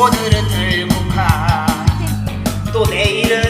오늘은 들고 가또 내일은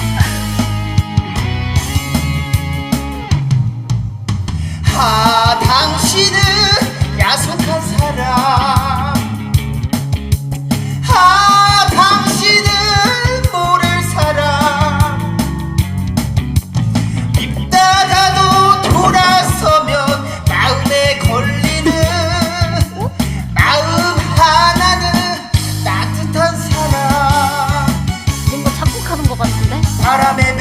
Arabe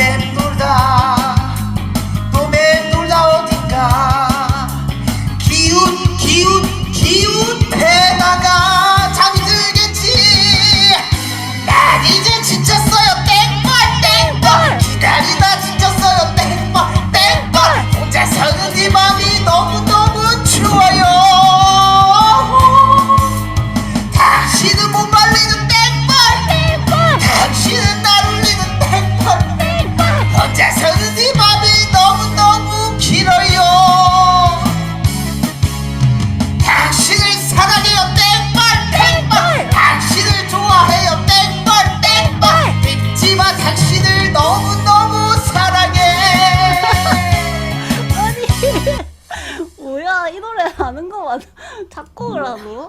안 작곡을 하고